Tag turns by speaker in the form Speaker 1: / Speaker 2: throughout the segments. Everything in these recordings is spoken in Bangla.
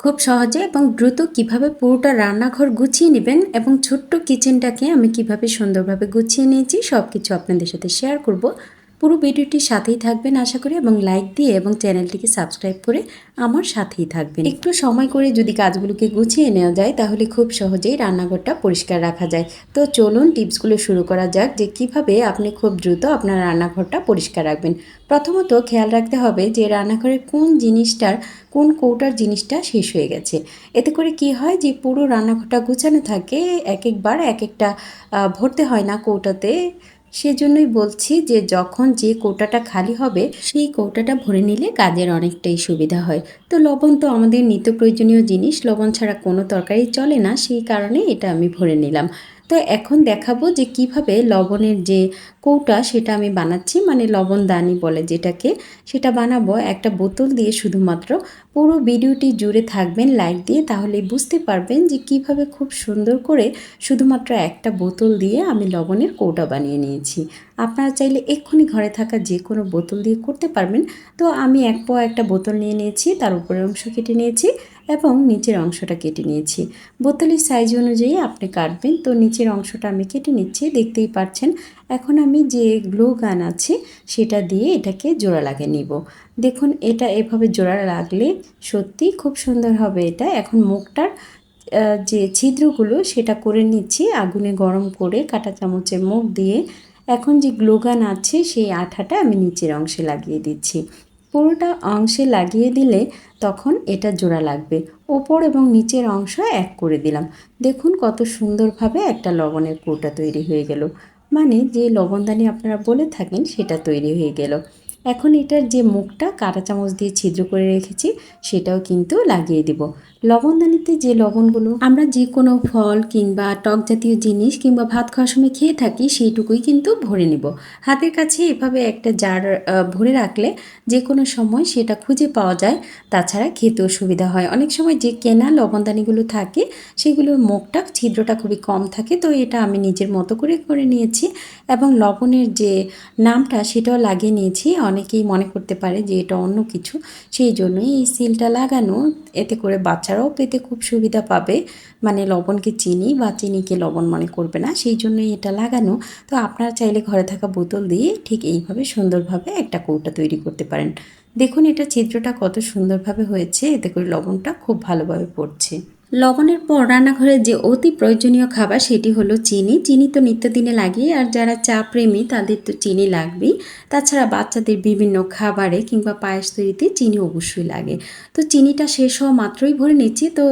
Speaker 1: খুব সহজে এবং দ্রুত কীভাবে পুরোটা রান্নাঘর গুছিয়ে নেবেন এবং ছোট্ট কিচেনটাকে আমি কীভাবে সুন্দরভাবে গুছিয়ে নিয়েছি সব কিছু আপনাদের সাথে শেয়ার করব। পুরো ভিডিওটির সাথেই থাকবেন আশা করি, এবং লাইক দিয়ে এবং চ্যানেলটিকে সাবস্ক্রাইব করে আমার সাথেই থাকবেন। একটু সময় করে যদি কাজগুলোকে গুছিয়ে নেওয়া যায়, তাহলে খুব সহজেই রান্নাঘরটা পরিষ্কার রাখা যায়। তো চলুন টিপসগুলো শুরু করা যাক যে কীভাবে আপনি খুব দ্রুত আপনার রান্নাঘরটা পরিষ্কার রাখবেন। প্রথমত খেয়াল রাখতে হবে যে রান্নাঘরের কোন জিনিসটার, কোন কৌটার জিনিসটা শেষ হয়ে গেছে। এতে করে কি হয় যে পুরো রান্নাঘরটা গুছানো থাকে এক একবার এক একটা ভরতে হয় না কৌটাতে। সেজন্যই বলছি যে যখন যে কৌটাটা খালি হবে, সেই কৌটাটা ভরে নিলে কাজের অনেকটাই সুবিধা হয়। তো লবণ তো আমাদের নিত্য প্রয়োজনীয় জিনিস, লবণ ছাড়া কোনো তরকারি চলে না, সেই কারণে এটা আমি ভরে নিলাম। তো এখন দেখাবো যে কীভাবে লবণের যে কৌটা সেটা আমি বানাচ্ছি মানে লবণদানি বলে যেটাকে। সেটা বানাবো একটা বোতল দিয়ে শুধুমাত্র। পুরো ভিডিওটি জুড়ে থাকবেন, লাইক দিয়ে, তাহলে বুঝতে পারবেন যে কীভাবে খুব সুন্দর করে শুধুমাত্র একটা বোতল দিয়ে আমি লবণের কৌটা বানিয়ে নিয়েছি। আপনারা চাইলে এক্ষুনি ঘরে থাকা যে কোনো বোতল দিয়ে করতে পারবেন। তো আমি এক পোয়া একটা বোতল নিয়ে নিয়েছি, তার উপরের অংশ কেটে নিয়েছি এবং নিচের অংশটা কেটে নিয়েছি। বোতলের সাইজ অনুযায়ী আপনি কাটবেন, তো নিচের অংশটা আমি কেটে নিচ্ছি, দেখতেই পাচ্ছেন। এখন আমি যে গ্লো গান আছে সেটা দিয়ে এটাকে জোড়া লাগিয়ে নিব। দেখুন, এটা এভাবে জোড়া লাগলে সত্যি খুব সুন্দর হবে এটা। এখন মুখটার যে ছিদ্রগুলো সেটা করে নিচ্ছি, আগুনে গরম করে কাঁটা চামচের মুখ দিয়ে। এখন যে গ্লোগান আছে সেই আঠাটা আমি নিচের অংশে লাগিয়ে দিচ্ছি। পুরোটা অংশে লাগিয়ে দিলে তখন এটা জোড়া লাগবে। ওপর এবং নিচের অংশ এক করে দিলাম। দেখুন কত সুন্দরভাবে একটা লবণের কৌটা তৈরি হয়ে গেল। মানে যে লবণদানি আপনারা বলে থাকেন সেটা তৈরি হয়ে গেল। এখন এটার যে মুখটা, কাঁটা চামচ দিয়ে ছিদ্র করে রেখেছি, সেটাও কিন্তু লাগিয়ে দিব। লবণদানিতে যে লবণগুলো আমরা যে কোনো ফল কিংবা টক জাতীয় জিনিস কিংবা ভাত খাওয়ার সময় খেয়ে থাকি, সেইটুকুই কিন্তু ভরে নিব। হাতের কাছে এভাবে একটা জার ভরে রাখলে যে কোনো সময় সেটা খুঁজে পাওয়া যায়। তাছাড়া খেতেও সুবিধা হয়। অনেক সময় যে কেনা লবণদানিগুলো থাকে, সেগুলোর মুখটা, ছিদ্রটা খুবই কম থাকে, তো এটা আমি নিজের মতো করে করে নিয়েছি এবং লবণের যে নামটা, সেটাও লাগিয়ে নিয়েছি। অনেকেই মনে করতে পারে যে এটা অন্য কিছু। সেই জন্যই এই সিলটা লাগানো, এতে করে বাচ্চারাও পেতে খুব সুবিধা পাবে। মানে লবণকে চিনি বা চিনিকে লবণ মনে করবে না, সেই জন্যই এটা লাগানো। তো আপনারা চাইলে ঘরে থাকা বোতল দিয়ে ঠিক এইভাবে সুন্দরভাবে একটা কৌটা তৈরি করতে পারেন। দেখুন এটা ছিদ্রটা কত সুন্দরভাবে হয়েছে, এতে করে লবণটা খুব ভালোভাবে পড়ছে। লবণের পর রান্নাঘরে যে অতি প্রয়োজনীয় খাবার সেটি হলো চিনি। চিনি তো নিত্যদিনে লাগে আর যারা চা প্রেমী তাদের তো চিনি লাগবেই। তাছাড়া বাচ্চাদের বিভিন্ন খাবারে কিংবা পায়েস তৈরিতে চিনি অবশ্যই লাগে। তো চিনিটা শেষ হওয়া মাত্রই ভরে নিচ্ছি। তো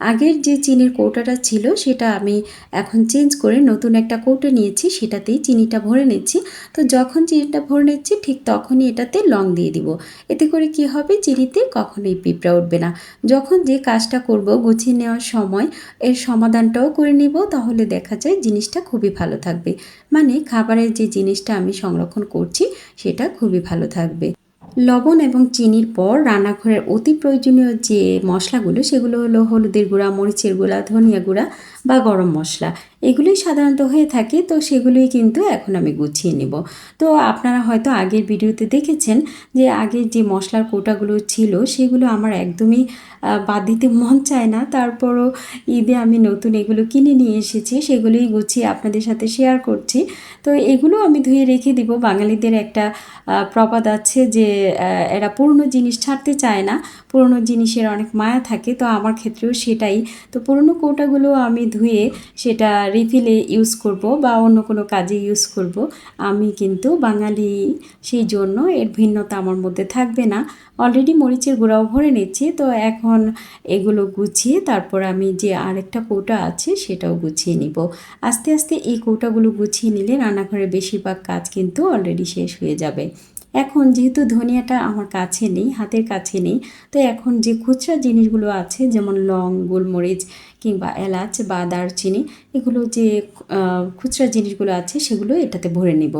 Speaker 1: আগের যে চিনির কৌটাটা ছিল সেটা আমি এখন চেঞ্জ করে নতুন একটা কৌটো নিয়েছি, সেটাতেই চিনিটা ভরে নিচ্ছি। তো যখন চিনিটা ভরে নিচ্ছি, ঠিক তখনই এটাতে লং দিয়ে দিব। এতে করে কি হবে? চিনিতে কখনোই পিঁপড়া উঠবে না। যখন যে কাজটা করব, গুছিয়ে নেওয়ার সময় এর সমাধানটাও করে নিব, তাহলে দেখা যায় জিনিসটা খুবই ভালো থাকবে। মানে খাবারের যে জিনিসটা আমি সংরক্ষণ করছি, সেটা খুবই ভালো থাকবে। লবণ এবং চিনির পর রান্নাঘরের অতি প্রয়োজনীয় যে মশলাগুলো, সেগুলো হলো হলুদের গুঁড়া, মরিচের গুঁড়া, ধনিয়া গুঁড়া বা গরম মশলা, এগুলোই সাধারণত হয়ে থাকে, তো সেগুলোই কিন্তু এখন আমি গুছিয়ে নেব। তো আপনারা হয়তো আগের ভিডিওতে দেখেছেন যে আগের যে মশলার কোটাগুলো ছিল, সেগুলো আমার একদমই বাদ দিতে মন চায় না। তারপরও ঈদে আমি নতুন এগুলো কিনে নিয়ে এসেছি, সেগুলোই গুছিয়ে আপনাদের সাথে শেয়ার করছি। তো এগুলো আমি ধুয়ে রেখে দিব। বাঙালিদের একটা প্রবাদ আছে যে এরা পুরনো জিনিস ছাড়তে চায় না। পুরনো জিনিসের অনেক মায়া থাকে, তো আমার ক্ষেত্রেও সেটাই। তো পুরনো কৌটাগুলো আমি ধুয়ে সেটা রিফিলে ইউজ করব বা অন্য কোনো কাজে ইউজ করব। আমি কিন্তু বাঙালি সেই জন্য এর ভিন্নতা আমার মধ্যে থাকবে না। অলরেডি মরিচের গুঁড়াও ভরে নিচ্ছি, তো এখন এগুলো গুছিয়ে তারপর আমি যে আরেকটা কৌটা আছে সেটাও গুছিয়ে নিব। আস্তে আস্তে এই কৌটাগুলো গুছিয়ে নিলে রান্নাঘরের বেশিরভাগ কাজ কিন্তু অলরেডি শেষ হয়ে যাবে। এখন যেহেতু ধনিয়াটা আমার কাছে নেই, হাতের কাছে নেই, তো এখন যে খুচরা জিনিসগুলো আছে, যেমন লং, গোলমরিচ কিংবা এলাচ বা দারচিনি এগুলো যে খুচরা জিনিসগুলো আছে সেগুলো এটাতে ভরে নিব।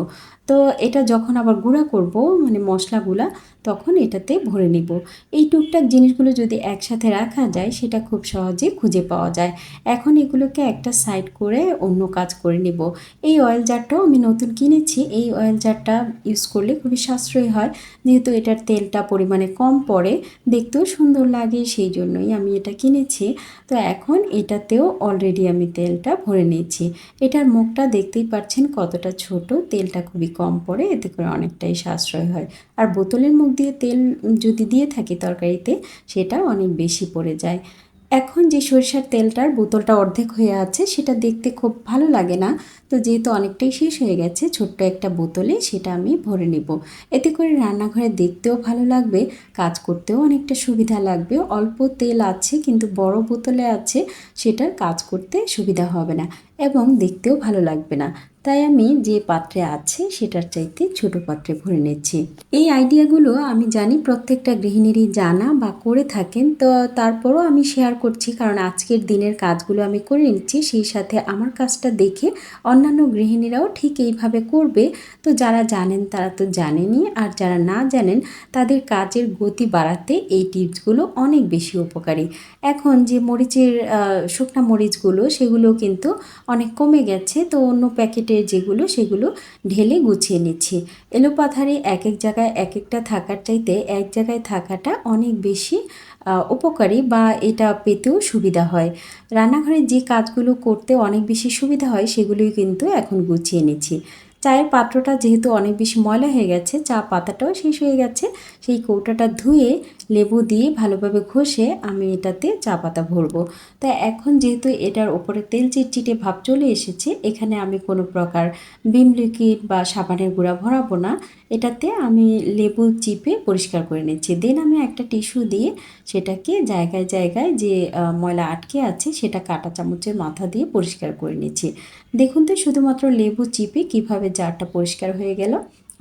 Speaker 1: তো এটা যখন আবার গুঁড়া করব মানে মশলাগুলা, তখন এটাতে ভরে নিব। এই টুকটাক জিনিসগুলো যদি একসাথে রাখা যায়, সেটা খুব সহজে খুঁজে পাওয়া যায়। এখন এগুলোকে একটা সাইড করে অন্য কাজ করে নিব। এই অয়েল জারটাও আমি নতুন কিনেছি। এই অয়েল জারটা ইউজ করলে খুবই সাশ্রয়ী হয়। যেহেতু এটার তেলটা পরিমাণে কম পড়ে, দেখতেও সুন্দর লাগে, সেই জন্যই আমি এটা কিনেছি। তো এখন এটাতেও অলরেডি আমি তেলটা ভরে নিয়েছি। এটার মুখটা দেখতেই পাচ্ছেন কতটা ছোট, তেলটা খুবই কম। পড়ে, এতে করে অনেকটাই সাশ্রয় হয়। আর বোতলের মুখ দিয়ে তেল যদি দিয়ে থাকি তরকারিতে সেটা অনেক বেশি পড়ে যায়। এখন যে সরিষার তেলটার বোতলটা অর্ধেক হয়ে আছে, সেটা দেখতে খুব ভালো লাগে না। তো যেহেতু অনেকটাই শেষ হয়ে গেছে, ছোট্ট একটা বোতলে সেটা আমি ভরে নিব। এতে করে রান্নাঘরে দেখতেও ভালো লাগবে, কাজ করতেও অনেকটা সুবিধা লাগবে। অল্প তেল আছে, কিন্তু বড় বোতলে আছে, সেটার কাজ করতে সুবিধা হবে না। এবং দেখতেও ভালো লাগবে না। তাই আমি যে পাত্রে আছে সেটার চাইতে ছোট পাত্রে ভরে নিচ্ছি। এই আইডিয়াগুলো আমি জানি প্রত্যেকটা গৃহিণীরই জানা বা করে থাকেন, তো তারপরও আমি শেয়ার করছি। কারণ আজকের দিনের কাজগুলো আমি করে নিচ্ছি, সেই সাথে আমার কাজটা দেখে অন্যান্য গৃহিণীরাও ঠিক এইভাবে করবে। তো যারা জানেন তারা তো জানেনই, আর যারা না জানেন তাদের কাজের গতি বাড়াতে এই টিপসগুলো অনেক বেশি উপকারী। এখন যে মরিচের শুকনা মরিচগুলো সেগুলো কিন্তু অনেক কমে গেছে, তো অন্য প্যাকেটের যেগুলো সেগুলো ঢেলে গুছিয়ে নিচ্ছি। এলোপাথারে এক এক জায়গায় এক একটা থাকার চাইতে এক জায়গায় থাকাটা অনেক বেশি উপকারী বা এটা পেতেও সুবিধা হয়। রান্নাঘরে যে কাজগুলো করতে অনেক বেশি সুবিধা হয় সেগুলোই কিন্তু এখন গুছিয়ে নিচ্ছি। চায়ের পাত্রটা যেহেতু অনেক বেশি ময়লা হয়ে গেছে, চা পাতাটাও শেষ হয়ে গেছে, সেই কৌটাটা ধুয়ে লেবু দিয়ে ভালোভাবে ঘষে আমি এটাতে চা পাতা ভরবো। তা এখন যেহেতু এটার ওপরে তেল চিটচিটে ভাব চলে এসেছে, এখানে আমি কোনো প্রকার বিম লিকুইড বা সাবানের গুঁড়া ভরাবো না। এটাতে আমি লেবু চিপে পরিষ্কার করে নিচ্ছি। দেন আমি একটা টিস্যু দিয়ে সেটাকে জায়গায় জায়গায় যে ময়লা আটকে আছে সেটা কাঁটা চামচের মাথা দিয়ে পরিষ্কার করে নিচ্ছি। দেখুন তো শুধুমাত্র লেবু চিপে কীভাবে জারটা পরিষ্কার হয়ে গেল।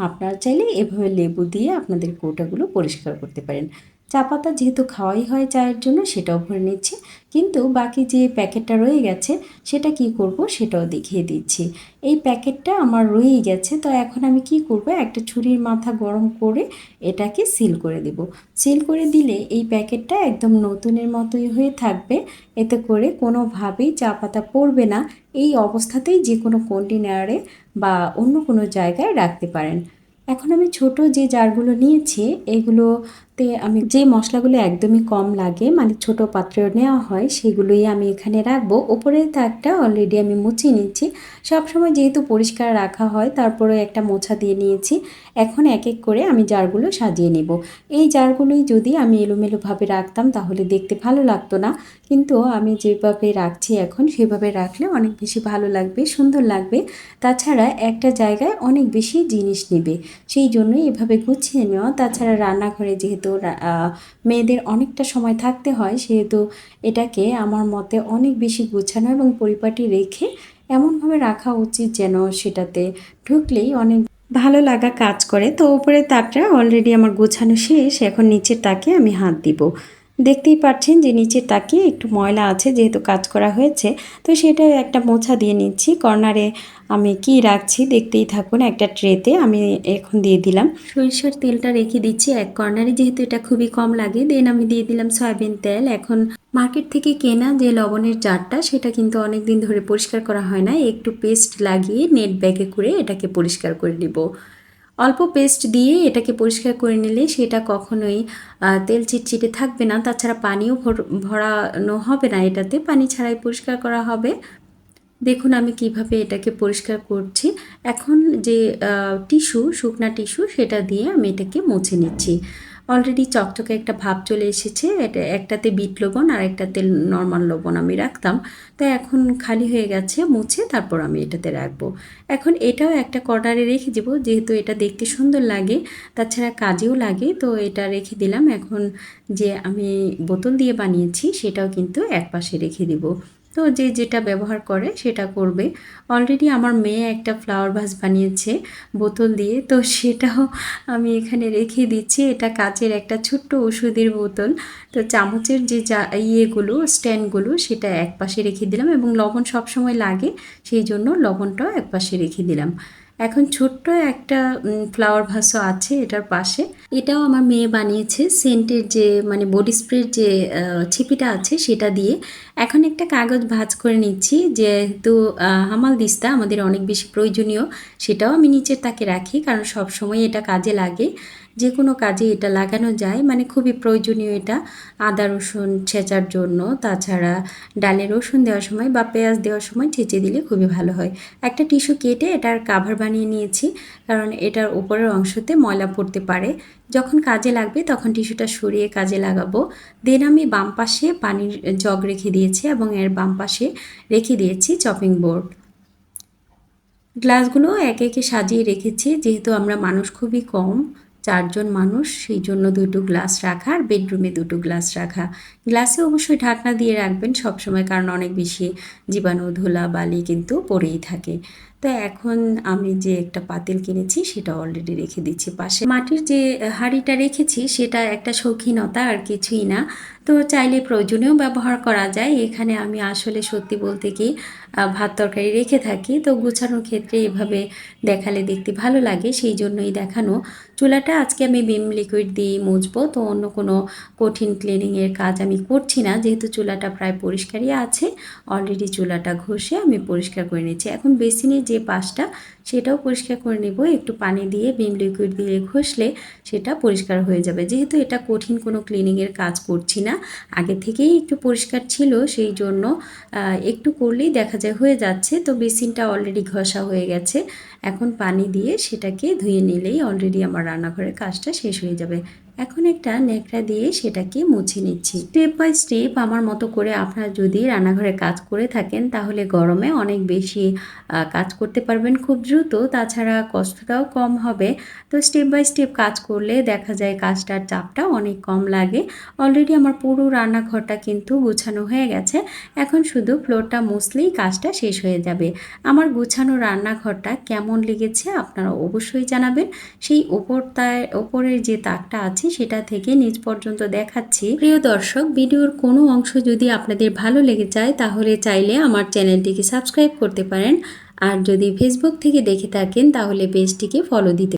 Speaker 1: আপনারা চাইলে এভাবে লেবু দিয়ে আপনাদের কৌটাগুলো পরিষ্কার করতে পারেন। চা পাতা যেহেতু খাওয়াই হয় চায়ের জন্য সেটাও ভরে নিচ্ছি। কিন্তু বাকি যে প্যাকেটটা রয়ে গেছে, সেটা কি করব সেটাও দেখিয়ে দিচ্ছি। এই প্যাকেটটা আমার রয়েই গেছে, তো এখন আমি কি করব? একটা ছুরির মাথা গরম করে এটাকে সিল করে দেব। সিল করে দিলে এই প্যাকেটটা একদম নতুনের মতোই হয়ে থাকবে। এতে করে কোনোভাবেই চা পাতা পড়বে না। এই অবস্থাতেই যে কোনো কন্টেনারে বা অন্য কোনো জায়গায় রাখতে পারেন। এখন আমি ছোট যে জারগুলো নিয়েছি এগুলোতে আমি যে মশলাগুলো একদমই কম লাগে মানে ছোট পাত্রে নেওয়া হয়, সেগুলোই আমি এখানে রাখব। ওপরে তাকটা অলরেডি আমি মুছিয়ে নিচ্ছি সবসময় যেহেতু পরিষ্কার রাখা হয় তারপরে একটা মোছা দিয়ে নিয়েছি। এখন এক এক করে আমি জারগুলো সাজিয়ে নিব। এই জারগুলোই যদি আমি এলোমেলোভাবে রাখতাম, তাহলে দেখতে ভালো লাগতো না। কিন্তু আমি যেভাবে রাখছি এখন, সেভাবে রাখলে অনেক বেশি ভালো লাগবে, সুন্দর লাগবে। তাছাড়া একটা জায়গায় অনেক বেশি জিনিস নেবে। সেই জন্যই এভাবে গুছিয়ে নেওয়া। তাছাড়া রান্নাঘরে যেহেতু আহ, মেয়েদের অনেকটা সময় থাকতে হয় সেহেতু এটাকে আমার মতে অনেক বেশি গুছানো এবং পরিপাটি রেখে এমনভাবে রাখা উচিত যেন সেটাতে ঢুকলেই অনেক ভালো লাগা কাজ করে। তো উপরে তারটা অলরেডি আমার গোছানো শেষ এখন নিচের তাকে আমি হাত দিব। দেখতেই পাচ্ছেন যে নিচের তাকে একটু ময়লা আছে যেহেতু কাজ করা হয়েছে। তো সেটা একটা মোছা দিয়ে নিচ্ছি। কর্নারে আমি কি রাখছি দেখতেই থাকুন, একটা ট্রেতে আমি এখন দিয়ে দিলাম। সরিষার তেলটা রেখে দিচ্ছি এক কর্নারে, যেহেতু এটা খুবই কম লাগে। দেন আমি দিয়ে দিলাম সয়াবিন তেল। এখন মার্কেট থেকে কেনা যে লবণের জারটা, সেটা কিন্তু অনেক দিন ধরে পরিষ্কার করা হয় না। একটু পেস্ট লাগিয়ে নেট ব্যাগে করে এটাকে পরিষ্কার করে নিব। অল্প পেস্ট দিয়ে এটাকে পরিষ্কার করে নিলে সেটা কখনোই তেল চিটচিটে থাকবে না। তাছাড়া পানিও ভর- ভরানো হবে না এটাতে। পানি ছাড়াই পরিষ্কার করা হবে। দেখুন আমি কীভাবে এটাকে পরিষ্কার করছি। এখন যে টিস্যু, শুকনা টিস্যু সেটা দিয়ে আমি এটাকে মুছে নিচ্ছি। অলরেডি চকচকে একটা ভাব চলে এসেছে। এটা একটাতে বিট লবণ আর একটাতে নর্মাল লবণ আমি রাখতাম। তো এখন খালি হয়ে গেছে, মুছে তারপর আমি এটাতে রাখব। এখন এটাও একটা কর্নারে রেখে দিব, যেহেতু এটা দেখতে সুন্দর লাগে, তাছাড়া কাজেও লাগে। তো এটা রেখে দিলাম। এখন যে আমি বোতল দিয়ে বানিয়েছি, সেটাও কিন্তু এক পাশে রেখে দিব। তো যে যেটা ব্যবহার করে সেটা করবে। অলরেডি আমার মেয়ে একটা ফ্লাওয়ার ভাস বানিয়েছে বোতল দিয়ে, তো সেটাও আমি এখানে রেখে দিচ্ছি। এটা কাচের একটা ছোট্ট ওষুধের বোতল। তো চামচের যে যা ইয়েগুলো, স্ট্যান্ডগুলো সেটা এক পাশে রেখে দিলাম এবং লবণ সবসময় লাগে, সেই জন্য লবণটাও এক পাশে রেখে দিলাম। এখন ছোট্ট একটা ফ্লাওয়ার ভাসও আছে এটার পাশে। এটাও আমার মেয়ে বানিয়েছে সেন্টের যে মানে বডি স্প্রের যে ছিপিটা আছে সেটা দিয়ে। এখন একটা কাগজ ভাজ করে নিচ্ছি, যেহেতু হামাল দিস্তা আমাদের অনেক বেশি প্রয়োজনীয়, সেটাও আমি নিচের তাকে রাখি, কারণ সব সময় এটা কাজে লাগে। যে কোনো কাজে এটা লাগানো যায় মানে খুবই প্রয়োজনীয় এটা। আদা, রসুন ছেঁচার জন্য। তাছাড়া ডালে রসুন দেওয়ার সময় বা পেঁয়াজ দেওয়ার সময় ছেঁচে দিলে খুবই ভালো হয়। একটা টিস্যু কেটে এটার কাভার বানিয়ে নিয়েছি, কারণ এটার উপরের অংশতে ময়লা পড়তে পারে। যখন কাজে লাগবে তখন টিস্যুটা সরিয়ে কাজে লাগাবো। দেন আমি বাম পাশে পানির জগ রেখে দিয়েছি এবং এর বাম পাশে রেখে দিয়েছি চপিং বোর্ড গ্লাসগুলো একে একে সাজিয়ে রেখেছি, যেহেতু আমরা মানুষ খুবই কম। চারজন মানুষ, সেই জন্য দুটো গ্লাস রাখা আর বেডরুমে দুটো গ্লাস রাখা। গ্লাসে অবশ্যই ঢাকনা দিয়ে রাখবেন সবসময়, কারণ অনেক বেশি জীবাণু, ধুলা, বালি কিন্তু পড়েই থাকে। তো এখন আমি যে একটা পাতিল কিনেছি, সেটা অলরেডি রেখে দিচ্ছি পাশে। মাটির যে হাঁড়িটা রেখেছি, সেটা একটা শৌখিনতা আর কিছুই না। তো চাইলে প্রয়োজনেও ব্যবহার করা যায়। এখানে আমি আসলে সত্যি বলতে কি ভাত তরকারি রেখে থাকি। তো গুছানোর ক্ষেত্রে এভাবে দেখালে দেখতে ভালো লাগে, সেই জন্যই দেখানো। চুলাটা আজকে আমি বিম লিকুইড দিয়ে মুছবো। তো অন্য কোনো কঠিন ক্লিনিংয়ের কাজ আমি করছি না। যেহেতু চুলাটা প্রায় পরিষ্কারই আছে অলরেডি চুলাটা ঘষে আমি পরিষ্কার করে নিচ্ছি। এখন বেসিনের যে পাশটা সেটাও পরিষ্কার করে নেব। একটু পানি দিয়ে বিম লিকুইড দিয়ে ঘষলে সেটা পরিষ্কার হয়ে যাবে। যেহেতু এটা কঠিন কোনো ক্লিনিংয়ের কাজ করছি না, আগে থেকেই একটু পরিষ্কার ছিল, সেই জন্য একটু করলেই দেখা যায় হয়ে যাচ্ছে। তো বেসিনটা অলরেডি ঘষা হয়ে গেছে। এখন পানি দিয়ে সেটাকে ধুয়ে নিলেই অলরেডি আমার রান্নাঘরের কাজটা শেষ হয়ে যাবে। এখন একটা ন্যাকড়া দিয়ে সেটাকে মুছে নিচ্ছি। স্টেপ বাই স্টেপ আমার মতো করে আপনারা যদি রান্নাঘরে কাজ করে থাকেন, তাহলে গরমে অনেক বেশি কাজ করতে পারবেন। খুব দ্রুত, তাছাড়া কষ্টটাও কম হবে। তো স্টেপ বাই স্টেপ কাজ করলে দেখা যায় কাজটার চাপটা অনেক কম লাগে। অলরেডি আমার পুরো রান্নাঘরটা কিন্তু গুছানো হয়ে গেছে। এখন শুধু ফ্লোরটা মুছলেই কাজটা শেষ হয়ে যাবে। আমার গুছানো রান্নাঘরটা কেমন লেগেছে আপনারা অবশ্যই জানাবেন। সেই ওপরটায় ওপরের যে তাকটা আছে সেটা থেকে নিচ পর্যন্ত দেখাচ্ছি। প্রিয় দর্শক, ভিডিওর কোনো অংশ যদি আপনাদের ভালো লেগে যায়, তাহলে চাইলে আমার চ্যানেলটিকে সাবস্ক্রাইব করতে পারেন। আর যদি ফেসবুক থেকে দেখে থাকেন তাহলে পেজটিকে ফলো দিতে